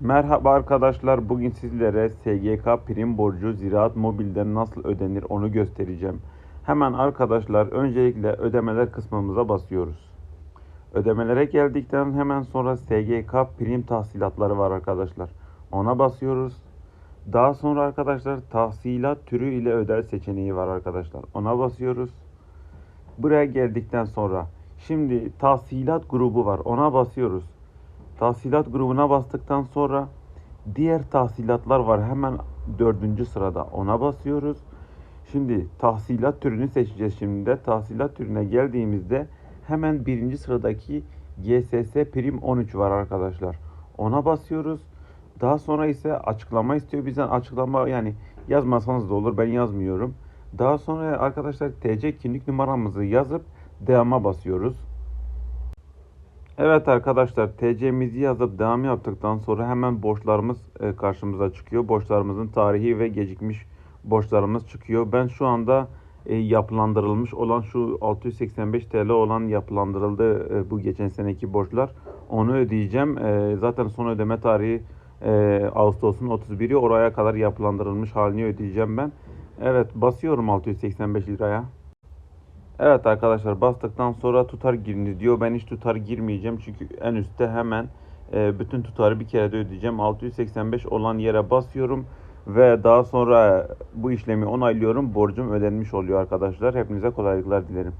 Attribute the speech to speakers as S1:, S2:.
S1: Merhaba arkadaşlar. Bugün sizlere SGK prim borcu Ziraat Mobil'den nasıl ödenir onu göstereceğim. Hemen arkadaşlar öncelikle ödemeler kısmımıza basıyoruz. Ödemelere geldikten hemen sonra SGK prim tahsilatları var arkadaşlar. Ona basıyoruz. Daha sonra arkadaşlar tahsilat türü ile öder seçeneği var arkadaşlar. Ona basıyoruz. Buraya geldikten sonra şimdi tahsilat grubu var. Ona basıyoruz. Tahsilat grubuna bastıktan sonra diğer tahsilatlar var. Hemen dördüncü sırada ona basıyoruz. Şimdi tahsilat türünü seçeceğiz şimdi de. Tahsilat türüne geldiğimizde hemen birinci sıradaki GSS prim 13 var arkadaşlar. Ona basıyoruz. Daha sonra ise açıklama istiyor bizden. Açıklama yani yazmasanız da olur. Ben yazmıyorum. Daha sonra arkadaşlar TC kimlik numaramızı yazıp devama basıyoruz. Evet arkadaşlar TC'mizi yazıp devam yaptıktan sonra hemen borçlarımız e, karşımıza çıkıyor. Borçlarımızın tarihi ve gecikmiş borçlarımız çıkıyor. Ben şu anda e, yapılandırılmış olan şu 685 TL olan yapılandırıldı e, bu geçen seneki borçlar. Onu ödeyeceğim. Zaten son ödeme tarihi Ağustos'un 31'i oraya kadar yapılandırılmış halini ödeyeceğim ben. Evet basıyorum 685 liraya. Evet arkadaşlar bastıktan sonra tutar giriniz diyor. Ben hiç tutar girmeyeceğim çünkü en üstte hemen e, bütün tutarı bir kere de ödeyeceğim. 685 olan yere basıyorum ve daha sonra bu işlemi onaylıyorum. Borcum ödenmiş oluyor arkadaşlar. Hepinize kolaylıklar dilerim.